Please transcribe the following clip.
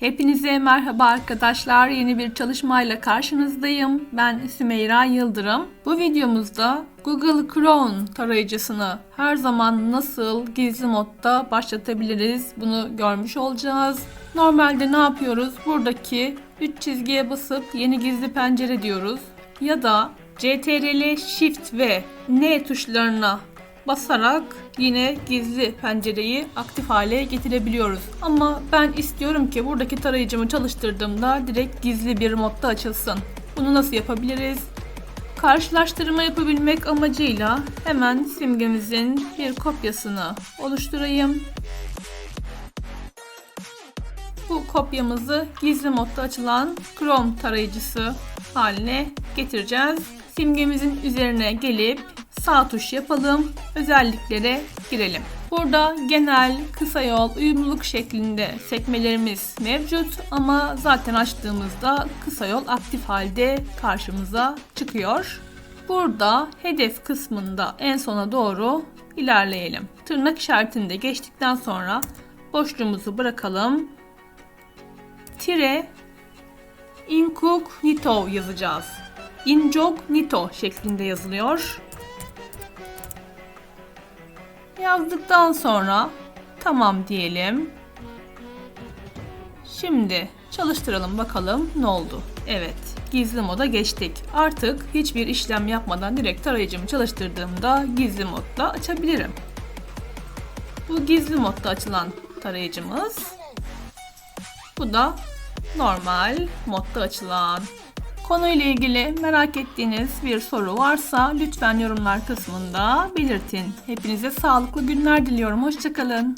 Hepinize merhaba arkadaşlar. Yeni bir çalışmayla karşınızdayım. Ben Sümeyra Yıldırım. Bu videomuzda Google Chrome tarayıcısını her zaman nasıl gizli modda başlatabiliriz bunu görmüş olacağız. Normalde ne yapıyoruz? Buradaki 3 çizgiye basıp yeni gizli pencere diyoruz. Ya da CTRL Shift ve N tuşlarına basarak yine gizli pencereyi aktif hale getirebiliyoruz. Ama ben istiyorum ki buradaki tarayıcımı çalıştırdığımda direkt gizli bir modda açılsın. Bunu nasıl yapabiliriz? Karşılaştırma yapabilmek amacıyla hemen simgemizin bir kopyasını oluşturayım. Bu kopyamızı gizli modda açılan Chrome tarayıcısı haline getireceğiz. Simgemizin üzerine gelip sağ tuş yapalım, özelliklere girelim. Burada genel, kısa yol, uyumluluk şeklinde sekmelerimiz mevcut ama zaten açtığımızda kısa yol aktif halde karşımıza çıkıyor. Burada hedef kısmında en sona doğru ilerleyelim. Tırnak işaretini de geçtikten sonra boşluğumuzu bırakalım. Tire incognito yazacağız. Incognito şeklinde yazılıyor. Yazdıktan sonra tamam diyelim. Şimdi çalıştıralım bakalım ne oldu. Evet gizli moda geçtik. Artık hiçbir işlem yapmadan direkt tarayıcımı çalıştırdığımda gizli modda açabilirim. Bu gizli modda açılan tarayıcımız. Bu da normal modda açılan. Konuyla ilgili merak ettiğiniz bir soru varsa lütfen yorumlar kısmında belirtin. Hepinize sağlıklı günler diliyorum. Hoşçakalın.